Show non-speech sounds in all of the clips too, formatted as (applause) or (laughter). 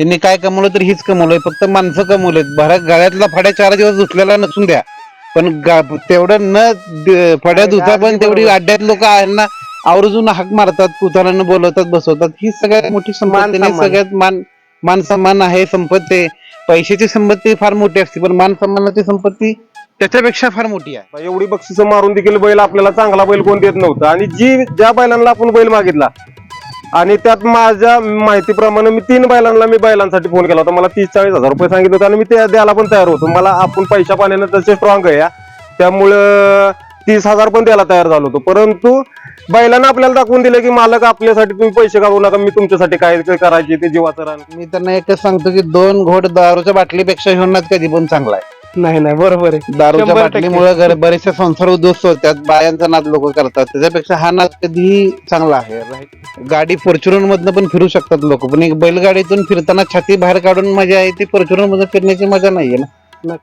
त्यांनी काय कमवलं तर हीच कमवलंय फक्त माणसं कमवलेत. भरात गळ्यातला फड्या चार दिवस धुतलेला नसून द्या. पण तेवढं न फड्या धुता पण तेवढी अड्ड्यात लोक यांना आवर्जून हाक मारतात कुतारानं बोलवतात बसवतात. ही सगळ्यात मोठी संपत्ती. सगळ्यात मान मान सन्मान आहे संपत्ती. पैशाची संपत्ती फार मोठी असते पण मान सन्मानाची संपत्ती त्याच्यापेक्षा फार मोठी आहे. एवढी बक्षिसं मारून देखील बैल आपल्याला चांगला बैल कोण देत नव्हतं. आणि जी ज्या बैलांना आपण बैल मागितला आणि त्यात माझ्या माहितीप्रमाणे मी तीन बैलांना मी बैलांसाठी फोन केला होता. मला तीस चाळीस हजार रुपये सांगितले होते आणि मी ते द्यायला पण तयार होतो. मला आपण पैशा पाण्यानं तसे स्ट्रॉंग आहे या. त्यामुळं तीस हजार पण द्यायला तयार झालो होतो. परंतु बैलांना आपल्याला दाखवून दिलं की मालक आपल्यासाठी तुम्ही पैसे काढू नका मी तुमच्यासाठी काय करायची करायचे ते जीवाचं रान. मी त्यांना एकच सांगतो की दोन घोट दारूच्या बाटलीपेक्षा हिवणात कधी पण चांगला आहे. नाही नाही बरोबर आहे. दारूच्या शंभर टक्के. बाटलीमुळे बरेचसे संसार उद्ध्वस्त होतात. बायांचा नाद लोक करतात. त्याच्यापेक्षा हा नाद कधीही चांगला आहे Right? गाडी फॉर्च्युनर मधनं पण फिरू शकतात लोक. पण एक बैलगाडीतून फिरताना छाती बाहेर काढून मजा आहे ती फॉर्च्युनर मधून फिरण्याची मजा नाहीये ना.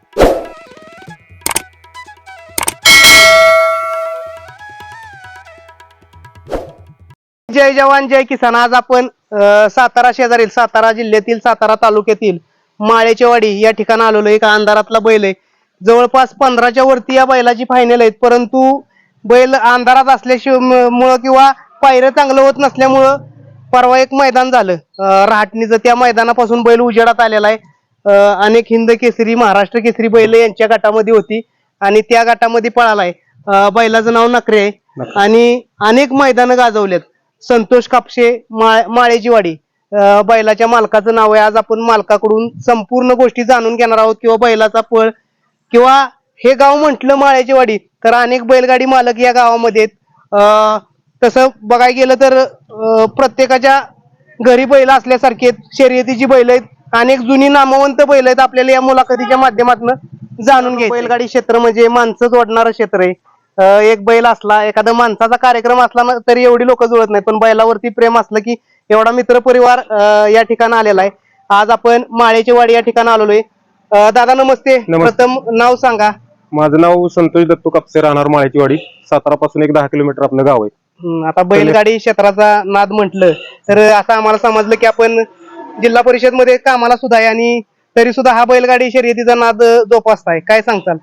जय जवान जय किसान. आज आपण अं, सातारा शेजारील सातारा जिल्ह्यातील सातारा तालुक्यातील माळेचेवाडी या ठिकाणी आलेलो एक अंधारातला बैल आहे. जवळपास पंधराच्या वरती या बैलाची फायनल आहेत परंतु बैल अंधारात असल्यामुळं किंवा पायऱ्या चांगलं होत नसल्यामुळं परवा एक मैदान झालं. रहाटणीचं त्या मैदानापासून बैल उजेडात आलेला आहे. अनेक हिंद केसरी महाराष्ट्र केसरी बैल यांच्या गटामध्ये होती आणि त्या गटामध्ये पळालाय अं, बैलाचं नाव नखरे आहे. आणि अनेक मैदानं गाजवलेत संतोष कापशे माळ- माळेची वाडी. बैलाच्या मालकाचं नाव आहे. आज आपण मालकाकडून संपूर्ण गोष्टी जाणून घेणार आहोत. किंवा बैलाचा पळ किंवा हे गाव म्हटलं माळ्याची वाडी तर अनेक बैलगाडी मालक या गावामध्ये आहेत. अं, तसं बघायला गेलं तर प्रत्येकाच्या घरी बैल असल्यासारखे आहेत. शर्यतीची बैल आहेत. अनेक जुनी नामवंत बैल आहेत. आपल्याला या मुलाखतीच्या माध्यमातून जाणून घ्यायचं बैलगाडी क्षेत्र म्हणजे माणसं जोडणारं क्षेत्र आहे. एक बैल असला एखादा माणसाचा कार्यक्रम असला ना तरी एवढी लोक जुळत नाही पण बैलावरती प्रेम असलं की एवढा मित्र परिवार या ठिकाणी आलेला आहे. आज आपण माळेची वाडी या ठिकाणी आलेलो आहे दादा नमस्ते. नमस्ते. प्रथम नाव सांगा. माझं नाव संतोष दत्तू कापसे राहणार माळ्याची वाडी. सातारा पासून एक दहा किलोमीटर आपलं गाव आहे. हम्म, आता बैलगाडी क्षेत्राचा नाद म्हटलं तर असं आम्हाला समजलं की आपण जिल्हा परिषदमध्ये कामाला सुद्धा आहे आणि तरी सुद्धा हा बैलगाडी शर्यतीचा नाद जोपासताय. काय सांगताल?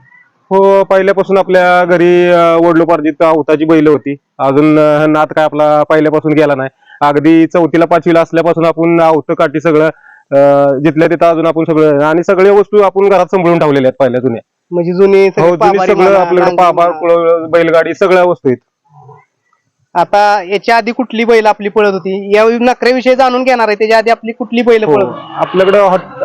हो पहिल्यापासून आपल्या घरी अं, वडलोपार्जित अवताची बैल होती. अजून अं, नाद काय आपला पहिल्यापासून गेला नाही. अगदी चौथीला पाचवीला असल्यापासून आपण आवत काठी सगळं जिथल्या तिथं अजून आपण सगळं आणि सगळ्या वस्तू आपण घरात सांभाळून ठेवलेल्या आहेत पहिल्या जुन्या म्हणजे जुनी सगळी हो सगळं आपल्याकडे नांगरी पाबा म्हणा. कुळं, बैलगाडी सगळ्या वस्तू आहेत आता याच्या आधी कुठली बैल आपली पळत होती या नखऱ्याविषयी जाणून घेणार आहे त्याच्या आधी आपली कुठली बैल हो. पळत? आपल्याकडे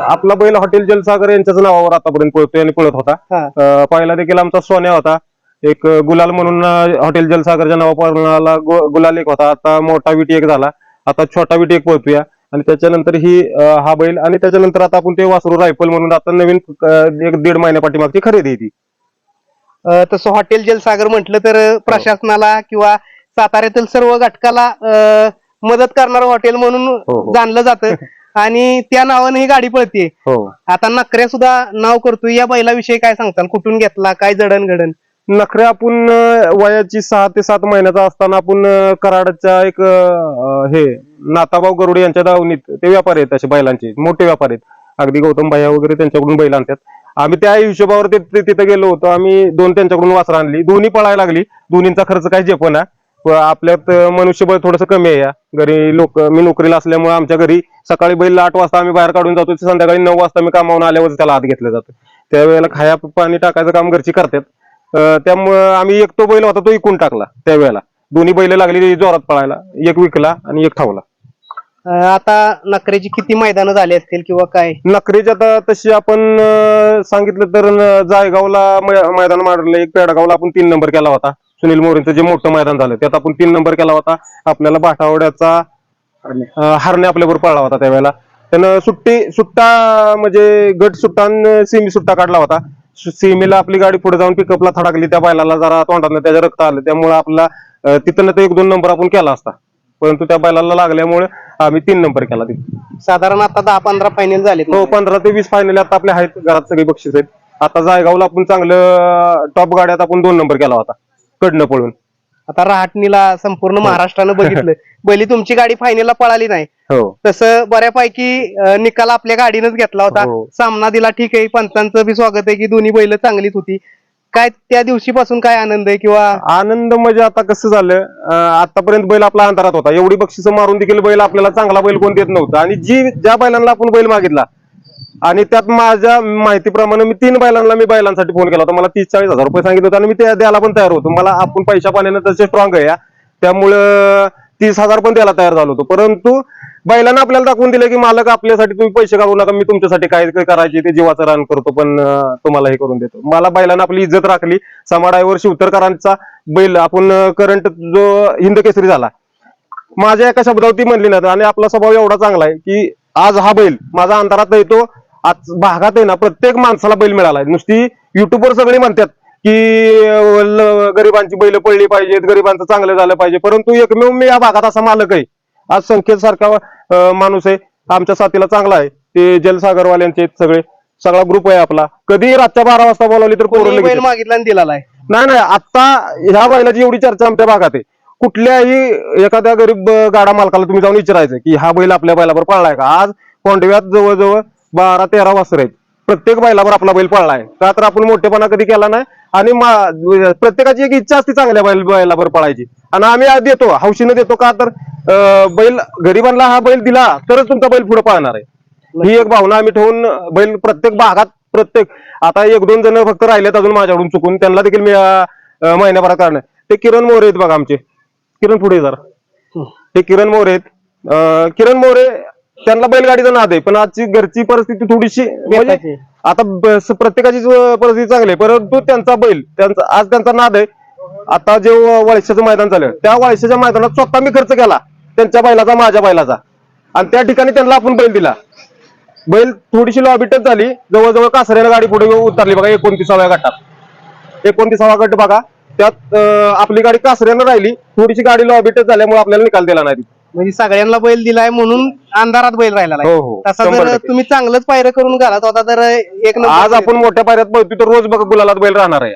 आपला बैल हॉटेल जलसागर यांच्याच नावावर आतापर्यंत पळतोय आणि पळत होता पहिला देखील आमचा सोन्या होता एक गुलाल म्हणून हॉटेल जलसागरच्या नावाला गुलाल एक होता. आता मोठा विटी एक झाला. आता छोटा विटी एक पळतोय आणि त्याच्यानंतर ही हा बैल आणि त्याच्यानंतर आता आपण ते वासरू रायफल म्हणून आता नवीन एक दीड महिन्या पाठीमागची खरेदी ती. तसं हॉटेल जलसागर म्हटलं तर अं, प्रशासनाला किंवा साताऱ्यातील सर्व घटकाला मदत करणारं हॉटेल म्हणून हो. जाणलं जातं. (laughs) आणि त्या नावाने ही गाडी पळते हो. आता नकऱ्या सुद्धा नाव करतोय. या बैलाविषयी काय सांगताल? कुठून घेतला? काय जडण घडण नखरे आपण वयाची सहा ते सात महिन्याचा असताना आपण कराडच्या एक हे नाताभाऊ गरुडे यांच्या दावणीत ते व्यापारी आहेत असे बैलांचे मोठे व्यापारी आहेत. अगदी गौतम भैया वगैरे त्यांच्याकडून बैल आणतात. आम्ही त्या हिशोबावर ते- तिथे गेलो होतो. आम्ही दोन त्यांच्याकडून वासर आणली. दोन्ही पळायला लागली. दोन्हींचा खर्च काही झेपना आपल्यात मनुष्यबळ थोडंसं कमी आहे या. घरी लोक मी नोकरीला असल्यामुळे आमच्या घरी सकाळी बैल आठ वाजता आम्ही बाहेर काढून जातो. संध्याकाळी नऊ वाजता मी कामावून आल्यावर त्याला आत घेतलं जातं. त्यावेळेला खाया पाणी टाकायचं काम घरची करतात. त्यामुळं आम्ही एक तो बैल होता तो इकून टाकला त्यावेळेला दोन्ही बैल लागली जोरात पळायला. एक विकला आणि एक ठेवला. अं, आता नकऱ्याची किती मैदानं झाली असतील किंवा काय? नखरेची आता तशी आपण अं, सांगितलं तर जायगावला मै- मैदान मारलं. एक पेडगावला आपण तीन नंबर केला होता. सुनील मोरेंचं जे मोठं मैदान झालं त्यात आपण तीन नंबर केला होता. आपल्याला बाटावड्याचा अं, हरणे आपल्याबरोबर पळला होता त्यावेळेला त्यानं सुट्टी सुट्टा म्हणजे गट सुट्टा आणि सेमी सुट्टा काढला होता. सेमीला आपली गाडी पुढे जाऊन पिकअपला थडाकली त्या बैलाला जरा तोंडातनं त्याच्या रक्त आलं. त्यामुळे आपला तिथं एक दोन नंबर आपण केला असता. परंतु त्या बैलाला लागल्यामुळे आम्ही तीन नंबर केला तिथे. साधारण आता दहा पंधरा फायनल झाले हो पंधरा ते वीस फायनल आता आपल्या आहेत घरात सगळे बक्षीस आहेत. आता जायगावला आपण चांगलं टॉप गाड्यात आपण दोन नंबर केला होता कडनं पळून. आता रहाटणीला संपूर्ण महाराष्ट्रानं बघितलं. (laughs) बैली तुमची गाडी फायनलला पळाली नाही. हो. तसं बऱ्यापैकी अं, निकाल आपल्या गाडीनच घेतला होता. हो. सामना दिला ठीक आहे. पंचांचं बी स्वागत आहे की दोन्ही बैल चांगलीच होती. काय त्या दिवशीपासून काय आनंद आहे किंवा? आनंद म्हणजे आता कसं झालं अं, आतापर्यंत बैल आपला अंतरात होता. एवढी बक्षिसं मारून देखील बैल आपल्याला चांगला बैल कोण देत नव्हतं. आणि जी ज्या बैलांना आपण बैल मागितला आणि त्यात माझ्या माहितीप्रमाणे मी तीन बैलांना मी बैलांसाठी फोन केला होता. मला तीस चाळीस हजार रुपये सांगितले होते आणि मी ते द्यायला पण तयार होतो. मला आपण पैशा पाण्यानं तसे स्ट्रॉंग आहे या. त्यामुळं तीस हजार पण द्यायला तयार झालो होतो. परंतु बैलांना आपल्याला दाखवून दिलं की मालक आपल्यासाठी तुम्ही पैसे काढू नका मी तुमच्यासाठी काय करायचे ते जीवाचं रान करतो पण तुम्हाला हे करून देतो. मला बैलांना आपली इज्जत राखली. समाडायवर शिवतरकरांचा बैल आपण करंट जो हिंद केसरी झाला माझ्या एका शब्दावरती म्हणली ना आणि आपला स्वभाव एवढा चांगला आहे की आज हा बैल माझा अंतरात येतो आज भागात आहे ना प्रत्येक माणसाला बैल मिळाला नुसती युट्यूबवर सगळे म्हणतात की गरिबांची बैल पडली पाहिजेत गरिबांचं चांगलं झालं पाहिजे. परंतु एकमेव मी या भागात असा मालक आहे. आज संकेत सारखा माणूस आहे. आमच्या साथीला चांगला आहे. ते जलसागरवाल्यांचे सगळे. सगळा ग्रुप आहे आपला. कधी रातच्या बारा वाजता बोलावली तर पोरं बैल मागितला आणि दिला आहे? नाही नाही. आता ह्या बैलाची एवढी चर्चा आमच्या भागात आहे. कुठल्याही एखाद्या गरीब गाडा मालकाला तुम्ही जाऊन विचारायचं की हा बैल आपल्या बैलावर पळलाय का? आज कोंडव्यात जवळजवळ बारा तेरा वासर आहेत. प्रत्येक बैलावर आपला बैल पळलाय. का तर आपण मोठेपणा कधी केला नाही आणि प्रत्येकाची एक इच्छा असते चांगल्या बैल बैलावर पळायची. आणि आम्ही देतो हौशीनं देतो. का तर बैल गरिबांना हा बैल दिला तरच तुमचा बैल पुढे पळणार आहे. ही एक भावना आम्ही ठेवून बैल प्रत्येक भागात प्रत्येक आता एक दोन जण फक्त राहिलेत अजून माझ्याकडून चुकून. त्यांना देखील मी महिन्याभरात काढणार. ते किरण मोरे आहेत बघा आमचे. किरण पुढे जरा. हे. किरण मोरे आहेत. किरण मोरे त्यांना बैलगाडीचा नाद आहे पण आजची घरची परिस्थिती थोडीशी म्हणजे. आता ब- अं, परिस्थिती चांगली आहे परंतु त्यांचा बैल त्यांचा आज त्यांचा नाद आहे. आता जे वळशाचं मैदान झालं त्या वळशाच्या मैदानात स्वतः मी खर्च केला त्यांच्या बैलाचा माझ्या बैलाचा. आणि त्या ठिकाणी त्यांना आपण बैल दिला. बैल थोडीशी लॉबी टच झाली जवळजवळ कासऱ्याला गाडी पुढे उतरली बघा एकोणतीसाव्या गटात. एकोणतीसावा गट बघा त्यात अं, आपली गाडी कासऱ्यानं राहिली थोडीशी गाडी लॉबी टच झाल्यामुळे आपल्याला निकाल दिला नाही म्हणजे सगळ्यांना बैल दिलाय म्हणून अंधारात बैल राहिला हो, हो. तसा शंभर जर टक्के. तुम्ही चांगलंच पायरं करून घालत होता तर एक नंबर आज. आपण मोठ्या पायऱ्यात पळतो तर रोज बघा गुलालात बैल राहणार आहे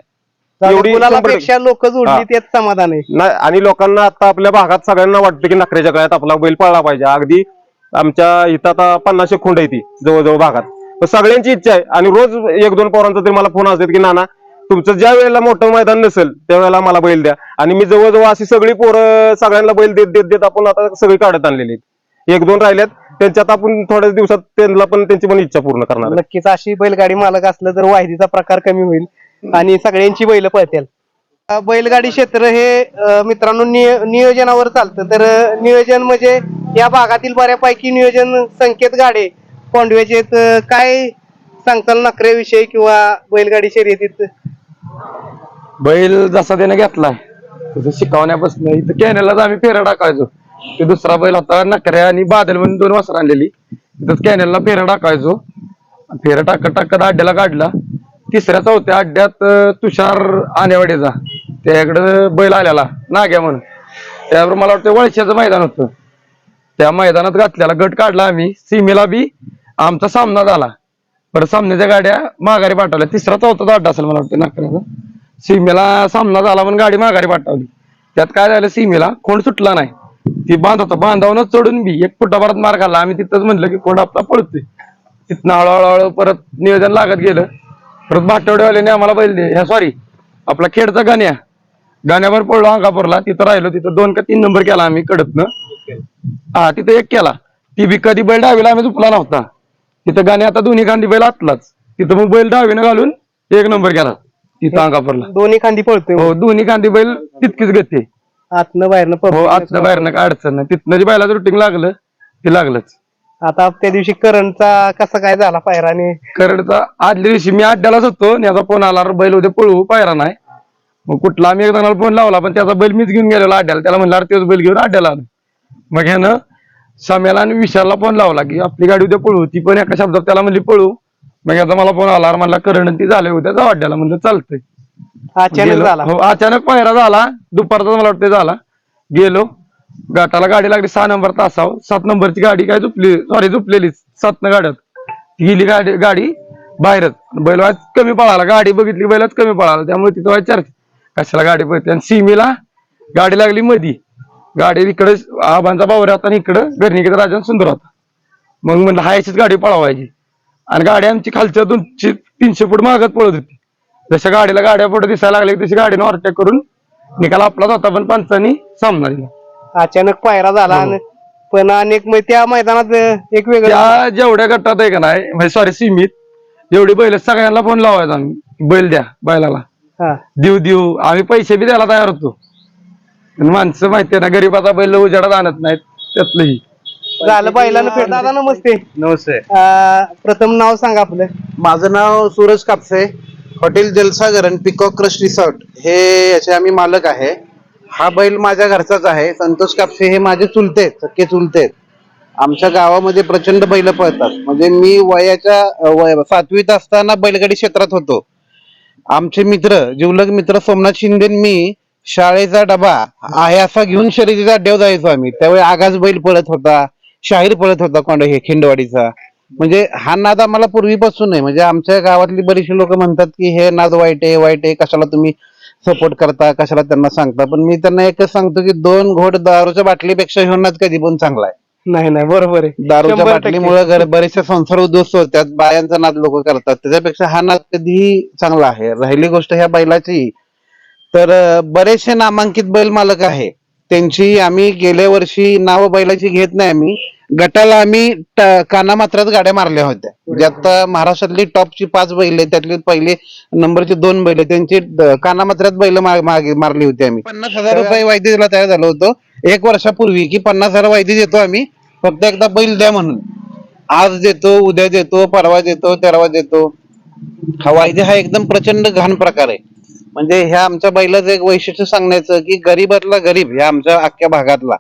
एवढी एवढी शंभर टक्के. पेक्षा लोक हा. जोडली तेच समाधान आहे नाही आणि लोकांना आता आपल्या भागात सगळ्यांना वाटतं की नखऱ्याच्या गळ्यात आपला बैल पळला पाहिजे अगदी आमच्या इथं आता पन्नास खोंड आहे ती जवळजवळ भागात तर सगळ्यांची इच्छा आहे आणि रोज एक दोन पोरांचा तरी मला फोन असतात की नाना तुमचं ज्या वेळेला मोठं मैदान नसेल त्यावेळेला मला बैल द्या. आणि मी जवळजवळ अशी सगळी पोरं सगळ्यांना बैल देत देत देत आपण आता सगळी काढत आणलेली एक दोन राहिल्यात त्यांच्यात आपण थोड्याच दिवसात त्यांना पण त्यांची पण इच्छा पूर्ण करणार नक्कीच अशी बैलगाडी मालक असलं तर वाहिदीचा प्रकार कमी होईल आणि सगळ्यांची बैल पळतील. बैलगाडी क्षेत्र हे मित्रांनो नियोजनावर चालतं. तर नियोजन म्हणजे या भागातील बऱ्यापैकी नियोजन संकेत गाडे. कोंडव्याचे काय सांगताल नकऱ्याविषयी किंवा बैलगाडी शर्यतीत? बैल जसा त्याने घेतलाय तसं शिकवण्यापासून इथं कॅनेलाच आम्ही फेरा टाकायचो. ते दुसरा बैल होता नकऱ्या आणि बादल म्हणून दोन वासर आणलेली. तिथं कॅनेलला फेरा टाकायचो. फेरा टाकत टाकत अड्ड्याला काढला. तिसऱ्या चौथ्या अड्ड्यात तुषार आनेवाडीचा त्याकडं बैल आलेला नाग्या म्हणून. त्यावर मला वाटतं वळशाचं मैदान होतं. त्या मैदानात घातलेला गट काढला आम्ही. सीमेला बी आमचा सामना झाला. परत सामन्याच्या गाड्या माघारी पाठवल्या. तिसरा चौथा अड्डा असेल मला वाटतं नागपुराचा सीमेला सामना झाला पण गाडी माघारी पाठवली. त्यात काय झालं सीमेला कोण सुटला नाही. ती बांध होता बांधावूनच चढून बी एक फुटाभरात मार खाल्ला. आम्ही तिथंच म्हणलं की कोण आपला पळतोय. तिथनं हळूहळू परत नियोजन लागत गेलं. परत भाटवडेवाल्याने आम्हाला बैल दे ह्या सॉरी आपला खेडचा गाण्या. गाण्यावर पडलो अंगापूरला. तिथं राहिलो तिथं दोन का तीन नंबर केला आम्ही कडतनं. हा तिथं एक केला. ती बी कधी बैल डावीला आम्ही झुपला नव्हता. तिथं गाणे आता दोन्ही गांधी बैल आतलाच. तिथं मग बैल डावीनं घालून एक नंबर केला. तिथं अंगापूरला. दोन्ही खांदी पळतोय हो दोन्ही खांदी बैल तितकीच गती आतनं बाहेरनं हो पळतोय. आतलं बाहेरनं काय अडचण नाही. तिथनं जे बैलाचं रुटीन लागलं ते लागलंच. आता त्या दिवशी करंटचा कसा काय झाला पायराने करडचा आदल्या दिवशी मी अड्ड्यालाच होतो आणि याचा फोन आला "अरे बैल उद्या पळू पायरा नाही. मग कुठला आम्ही एक जणाला फोन लावला पण त्याचा बैल मीच घेऊन गेलेलो अड्ड्याला. त्याला म्हणलं "अरे तोच बैल घेऊन अड्ड्याला आलो. मग ह्यानं सम्याला आणि विशालला फोन लावला की आपली गाडी उद्या पळू ती पण एका शब्दात त्याला म्हणली पळू मग याचा मला फोन आला "अरे म्हणला करण ती झाले जाऊ अड्ड्याला म्हणलं चालतंय. अचानक गेलो. झाला. हो अचानक पायरा झाला. दुपारचा मला वाटतं झाला. गेलो. घाटाला गाडी लागली सहा नंबर तासाव सात नंबरची गाडी काय झुपली सॉरी झुपलेलीच. सातनं गाड्यात. ती गेली गाडी गाडी बाहेरच. बैल वाज कमी पळाला. गाडी बघितली बैलच कमी पळाला. त्यामुळे तिथं वाज चर्चा कशाला गाडी पळते? आणि सीमेला गाडी लागली मधी. गाडी इकडे आबांचा बावर होता आणि इकडं घरनिकेत राजा सुंदर होता. मग म्हणलं हा याचीच गाडी पळवायची. आणि गाडी आमची खालच्या दोनशे तीनशे फूट मागत पळत होती. जशा गाडीला गाड्या पुढे दिसायला लागल्या तशी गाडीनं ओव्हरटेक करून निकाल आपलाच होता पण पंचांनी सामना दिला. अचानक पायरा झाला आणि पण अनेक मग त्या मैदानात एक वेगळं त्या जेवढ्या गटात आहे का नाही म्हणजे सॉरी सीमित जेवढी बैल सगळ्यांना फोन लावायचा आम्ही. बैल द्या बैलाला. हा. देऊ देऊ. आम्ही पैसे बी द्यायला तयार होतो. पण माणसं माहितीये ना गरीबाचा बैल उजेडात आणत नाहीत त्यातलंही. झालं बैलानं फेड दादा नमस्ते. नमस्ते. अं, प्रथम नाव सांगा आपलं. माझं नाव सूरज कापसे. हॉटेल जलसागर आणि पिकॉक क्रश रिसॉर्ट. हे याचे आम्ही मालक आहे. हा बैल माझ्या घरचाच आहे. संतोष कापसे हे माझे चुलते आहेत, सख्खे चुलते आहेत. आमच्या गावामध्ये प्रचंड बैल पळतात. म्हणजे मी वयाच्या अं, वय- सातवीत असताना बैलगाडी क्षेत्रात होतो. आमचे मित्र जिवलग मित्र सोमनाथ शिंदे आणि मी शाळेचा डबा आहे असा घेऊन शर्यतीचा अड्ड्यावर जायचो आम्ही. त्यावेळी आगाज बैल पळत होता. शाहीर पळत होता कोंड हे खिंडवाडीचा. म्हणजे हा नाद आम्हाला पूर्वीपासून आहे. म्हणजे आमच्या गावातली बरीचशी लोक म्हणतात की हे नाद वाईट आहे वाईट आहे कशाला तुम्ही सपोर्ट करता कशाला त्यांना सांगता? पण मी त्यांना एकच सांगतो की दोन घोट दारूच्या बाटलीपेक्षा ह्यो नाद कधी पण चांगला आहे. नाही नाही बरोबर आहे. दारूच्या. बाटलीमुळे घर बरेचसे संसार उद्ध्वस्त होतात बायांचा नाद लोक करतात. त्याच्यापेक्षा हा नाद कधीही चांगला आहे. राहिली गोष्ट ह्या बैलाची. तर बरेचसे नामांकित बैल मालक आहे. त्यांची आम्ही गेल्या वर्षी नाव बैलाची घेत नाही आम्ही. गटाला आम्ही ट- कानामात्रात गाड्या मारल्या होत्या. ज्यात महाराष्ट्रातली टॉपची पाच बैल त्यातले पहिले नंबरचे दोन बैल. त्यांची ड- कानामात्रात बैल मारली होती आम्ही. पन्नास हजार रुपये वायदे दिला तयार झालो होतो. एक वर्षापूर्वी की पन्नास हजार वायदे देतो आम्ही. फक्त एकदा बैल द्या म्हणून. आज देतो उद्या देतो परवा देतो तेरवा देतो. हा वायदे हा एकदम प्रचंड घाण प्रकार आहे. म्हणजे ह्या आमच्या बैलाचं एक वैशिष्ट्य सांगण्याचं की गरीबातला गरीब ह्या आमच्या अख्ख्या भागातला.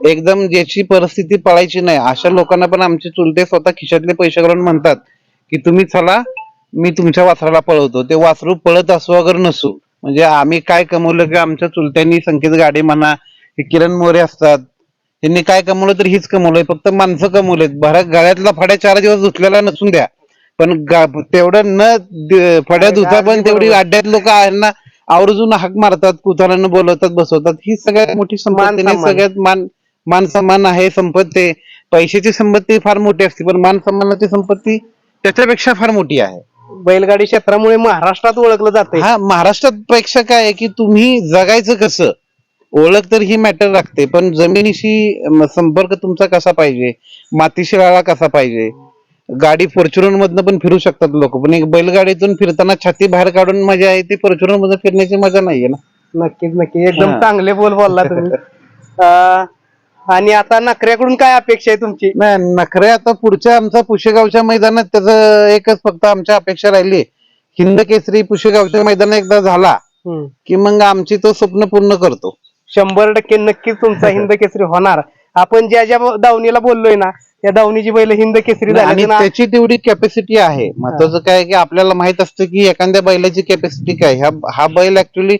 एकदम ज्याची परिस्थिती पळायची नाही अशा लोकांना पण आमचे चुलते स्वतः खिशातले पैसे करून म्हणतात की तुम्ही चला मी तुमच्या वासराला पळवतो. ते वासरू पळत असो अगर नसू म्हणजे आम्ही काय कमवलं की आमच्या चुलत्यांनी संकेत गाडी म्हणा हे किरण मोरे असतात त्यांनी काय कमवलं तर हीच कमवलंय फक्त माणसं कमवलेत. भरा गळ्यातला फड्या चार दिवस धुतलेला नसून द्या. पण गा- तेवढं न द- फड्या धुता पण तेवढी अड्ड्यात लोक ना आवर्जून हाक मारतात कुतारानं बोलवतात बसवतात. ही सगळ्यात मोठी संपत्ती. सगळ्यात मान मान सन्मान आहे संपत्ती. पैशाची संपत्ती फार मोठी असते पण मान सन्मानाची संपत्ती त्याच्यापेक्षा फार मोठी आहे. बैलगाडी क्षेत्रामुळे महाराष्ट्रात ओळखलं जाते हा महाराष्ट्रात पेक्षा काय आहे की तुम्ही जगायचं कसं? ओळख तर ही मॅटर राखते पण जमिनीशी म, संपर्क तुमचा कसा पाहिजे? मातीशी राळा कसा पाहिजे? गाडी फॉर्च्युनर मधनं पण फिरू शकतात लोक. पण एक बैलगाडीतून फिरताना छाती बाहेर काढून मजा आहे ती फॉर्च्युनरमध्ये फिरण्याची मजा नाहीये ना. नक्कीच नक्की एकदम हा. चांगले बोल बोलला तुम्ही. (laughs) अं, आणि आता नखऱ्याकडून काय अपेक्षा आहे तुमची? नाही नखरे आता पुढच्या आमच्या पुशेगावच्या मैदानात त्याचं एकच फक्त आमच्या अपेक्षा राहिली हिंद केसरी पुशेगावच्या मैदानात एकदा झाला हम्म. की मग आमची तो स्वप्न पूर्ण करतो. शंभर टक्के नक्कीच तुमचा (laughs) हिंद केसरी होणार. आपण ज्या ज्या दावणीला बोललोय ना त्या दावणीची बैल हिंद केसरी आणि झाली त्याची तेवढी कॅपॅसिटी आहे. महत्वाचं काय की आपल्याला माहीत असतं की एखाद्या बैलाची कॅपॅसिटी काय ह्या हा बैल ऍक्च्युली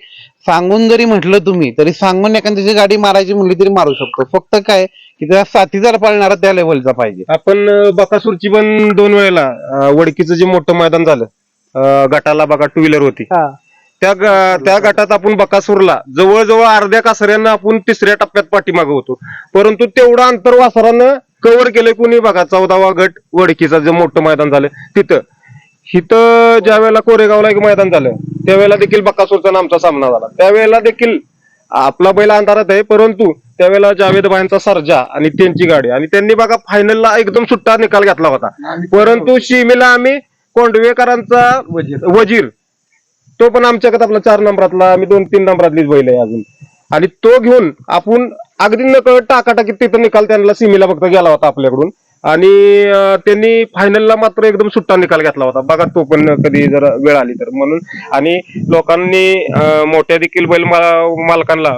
सांगून जरी म्हटलं तुम्ही तरी सांगून एखाद्याची गाडी मारायची म्हणली तरी मारू शकतो. फक्त काय की त्या साथीदार पाळणारा त्या लेवलचा पाहिजे. आपण अं, बकासूरची पण दोन वेळेला अं, वडकीचं जे मोठं मैदान झालं अं, गटाला बघा टू व्हीलर होती. हा. त्या ग- त्या गटात आपण बकासूरला जवळजवळ अर्ध्या कासऱ्यांना आपण तिसऱ्या टप्प्यात पाठीमागं होतो. परंतु तेवढं अंतर वासरानं कव्हर केलंय कुणी बघा चौदावा गट वडकीचं जे मोठं मैदान झालं तिथं. इथं ज्या वेळेला कोरेगावला एक मैदान झालं त्यावेळेला देखील बकासूरचा नामचा सामना झाला. त्यावेळेला देखील आपला बैल अंधारात आहे परंतु त्यावेळेला जावेद भाईंचा सर्जा आणि त्यांची गाडी. आणि त्यांनी बघा फायनलला एकदम सुट्टा निकाल घेतला होता. परंतु शिमेला आम्ही कोंडवेकरांचा वजीर. तो पण आमच्याकडे आपला चार नंबरातला आम्ही दोन तीन नंबरातलीच बैल आहे अजून. आणि तो घेऊन आपण अगदी नकळत टाकाटाकी तिथं निकाल त्यांना सिमीला फक्त गेला होता आपल्याकडून. आणि त्यांनी फायनलला मात्र एकदम सुट्टा निकाल घेतला होता. बघा तो पण कधी जर वेळ आली तर म्हणून. आणि लोकांनी मोठ्या देखील बैल मालकांना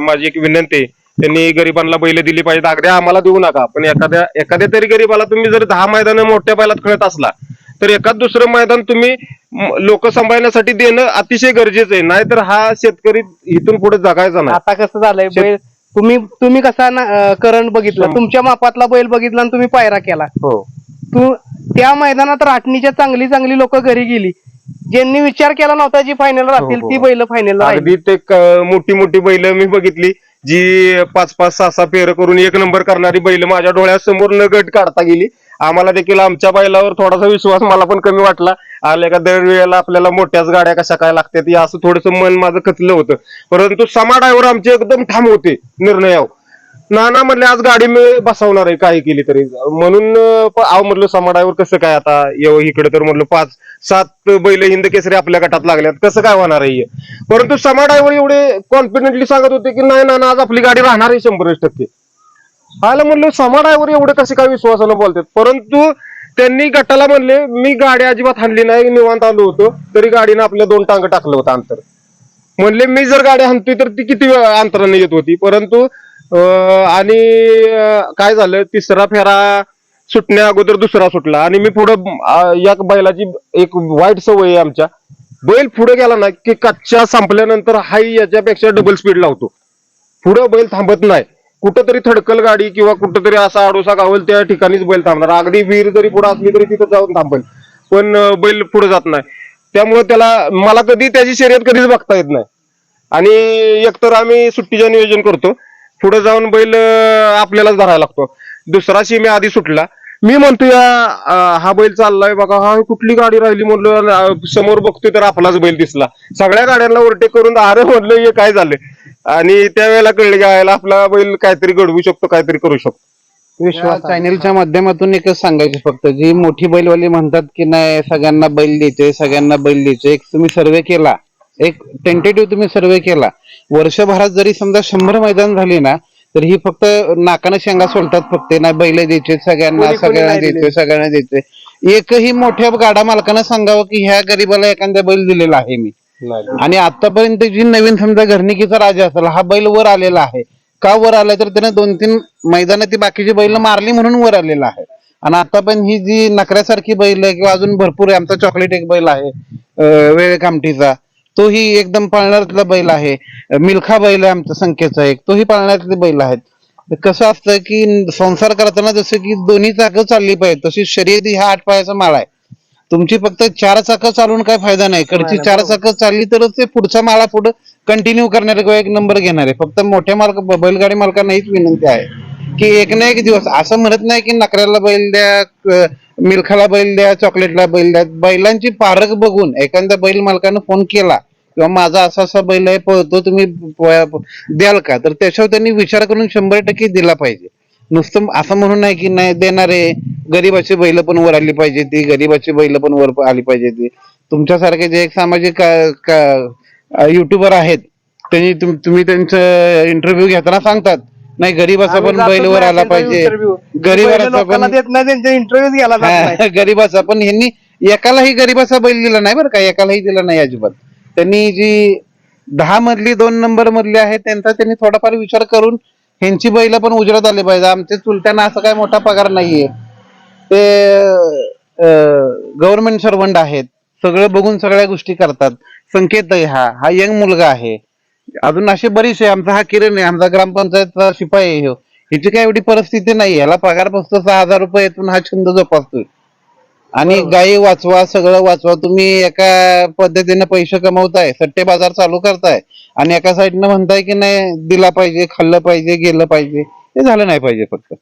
माझी एक विनंती आहे त्यांनी गरिबांना बैल दिली पाहिजे अगदी आम्हाला देऊ नका. पण एखाद्या एखाद्या तरी गरीबाला तुम्ही जर दहा मैदान मोठ्या बैलात खेळत असला तर एखाद दुसरं मैदान तुम्ही लोक सांभाळण्यासाठी देणं अतिशय गरजेचं आहे. नाहीतर हा शेतकरी इथून पुढे जगायचा नाही. आता कसं झालंय बैल तुम्ही तुम्ही कसा करंट बघितला तुमच्या मापातला बैल बघितला आणि तुम्ही पायरा केला. हो. तू त्या मैदानात राटणीच्या चांगली चांगली लोक घरी गेली. ज्यांनी विचार केला नव्हता जी फायनल राहतील हो, हो. ती बैल फायनल अगदी ते मोठी मोठी बैल मी बघितली जी पाच पाच सहा सहा पेर करून एक नंबर करणारी बैल माझ्या डोळ्यासमोर न गट काढता गेली. आम्हाला देखील आमच्या बैलावर थोडासा विश्वास मला पण कमी वाटला. आले का दरवेळेला आपल्याला मोठ्याच गाड्या कशा काय लागतात या असं थोडंसं मन माझं खचलं होतं. परंतु समा ड्रायव्हर आमचे एकदम ठाम होते निर्णयावर. ना ना म्हणले आज गाडी मी बसवणार आहे काही केली तरी. म्हणून आव म्हटलं समा ड्रायव्हर कसं काय आता येऊ इकडे? तर म्हटलं पाच सात बैल हिंद केसरी आपल्या गटात लागल्यात कसं काय होणार आहे परंतु समा ड्रायव्हर एवढे कॉन्फिडेंटली सांगत होते की नाही ना ना आज आपली गाडी राहणार आहे शंभर टक्के. आलं म्हणलं समा ड्रायव्हर एवढं कसे काय विश्वासानं बोलतात? परंतु त्यांनी गटाला म्हणले मी गाडी अजिबात हाणली नाही निवांत आलो होतो. तरी गाडीनं आपल्या दोन टांग टाकलं होतं अंतर. म्हणले मी जर गाडी हाणतोय तर ती किती वेळ अंतराने येत होती? परंतु आणि काय झालं तिसरा फेरा सुटण्या अगोदर दुसरा सुटला. आणि मी पुढं या बैलाची एक वाईट सवय आहे आमच्या. बैल पुढे गेला ना की कच्च्या संपल्यानंतर हाई याच्यापेक्षा डबल स्पीड लावतो पुढं बैल थांबत नाही. कुठंतरी थडकल गाडी किंवा कुठंतरी असा आडोसा गावल त्या ठिकाणीच बैल थांबणार. अगदी विहीर जरी पुढे असली तरी तिथं जाऊन थांबेल. पण बैल पुढे जात नाही. त्यामुळे त्याला मला कधी त्याची शर्यत कधीच बघता येत नाही. आणि एकतर आम्ही सुट्टीचं नियोजन करतो. पुढे जाऊन बैल आपल्यालाच धरायला लागतो. दुसरा शिमे आधी सुटला. मी म्हणतो या हा बैल चाललाय बघा. हा कुठली गाडी राहिली म्हणलं समोर बघतोय तर आपलाच बैल दिसला. सगळ्या गाड्यांना ओरटेक करून अरे म्हणलं हे काय झालं? आणि त्यावेळेला कळलं की यायला आपला बैल काहीतरी घडवू शकतो काहीतरी करू शकतो विश्वास आहे. चॅनेलच्या माध्यमातून एकच सांगायचं फक्त जी मोठी बैलवाली म्हणतात की नाही सगळ्यांना बैल द्यायचे सगळ्यांना बैल द्यायचे एक तुम्ही सर्वे केला एक टेंटेटिव्ह तुम्ही सर्वे केला वर्षभरात जरी समजा शंभर मैदान झाली ना तर ही फक्त नाकानं शेंगा सोलतात फक्त नाही बैल द्यायचे सगळ्यांना सगळ्यांना. द्यायचे सगळ्यांना द्यायचे एकही मोठ्या गाडा मालकानं सांगावं की ह्या गरीबाला एखाद्या बैल दिलेला आहे मी आणि आतापर्यंत जी नवीन समजा घरणिकीचा राजा असेल हा बैल वर आलेला आहे. का वर आलाय? तर त्याने दोन तीन मैदानात ती बाकीची बैल मारली म्हणून वर आलेला आहे. आणि आता पण ही जी नकऱ्यासारखी बैल आहे किंवा अजून भरपूर आहे आमचा चॉकलेट एक बैल आहे अं, वेळ कामठीचा तोही एकदम पाळण्यातला बैल आहे. अं, मिल्खा बैल आहे आमचा संख्येचा एक तोही पाळण्यातले बैल आहेत. कसं असतं की संसार करताना जसं की दोन्ही चाकं चालली पाहिजे तशी शर्यती हा आठ पायाचा माळा आहे. तुमची फक्त चार चाकं चालून काय फायदा नाही. कडची चार चाकं चालली तरच ते पुढचा माळा पुढे कंटिन्यू करणारे किंवा एक नंबर घेणारे फक्त मोठ्या मालक बैलगाडी मालकांना हीच विनंती आहे की एक ना एक दिवस असं म्हणत नाही की नकऱ्याला बैल द्या मिल्खाला बैल द्या चॉकलेटला बैल द्या. बैलांची पारख बघून एखाद्या बैल मालकानं फोन केला किंवा माझा असा असा बैल आहे पळतो तुम्ही द्याल का? तर त्याच्यावर त्यांनी विचार करून शंभर टक्के दिला पाहिजे. नुसतं असं म्हणून नाही की नाही देणारे गरीबाची बैल पण वर आली पाहिजे ती गरीबाची बैल पण वर आली पाहिजे ती. तुमच्यासारखे जे एक सामाजिक युट्यूबर आहेत त्यांनी तुम- तुम्ही त्यांचं इंटरव्ह्यू घेताना सांगतात नाही गरीबाचा पण बैल वर आला पाहिजे. गरीबाचा पण देत नाही इंटरव्ह्यू घ्यायला गरीबाचा पण ह्यांनी एकालाही गरीबाचा बैल दिला नाही बरं का एकालाही दिला नाही अजिबात. त्यांनी जी दहा मधली दोन नंबर मधली आहे त्यांचा त्यांनी थोडाफार विचार करून ह्यांची बैल पण उजरत आले पाहिजे. आमच्या चुलत्यांना असं काय मोठा पगार नाहीये. ते गव्हर्नमेंट सर्वंट आहेत. सगळं बघून सगळ्या गोष्टी करतात. संकेत आहे हा. हा यंग मुलगा आहे. अजून असे आहे. आमचा हा किरण आहे. आमचा ग्रामपंचायतचा शिपाई आहे ह्याची काय एवढी परिस्थिती नाही ह्याला पगार बसतो सहा हजार रुपये येतून हा छंद जोपासतोय. आणि गायी वाचवा सगळं वाचवा. तुम्ही एका पद्धतीने पैसे कमवताय सट्टे बाजार चालू करताय आणि एका साईडनं म्हणताय की नाही दिला पाहिजे खाल्लं पाहिजे गेलं पाहिजे. हे झालं नाही पाहिजे फक्त.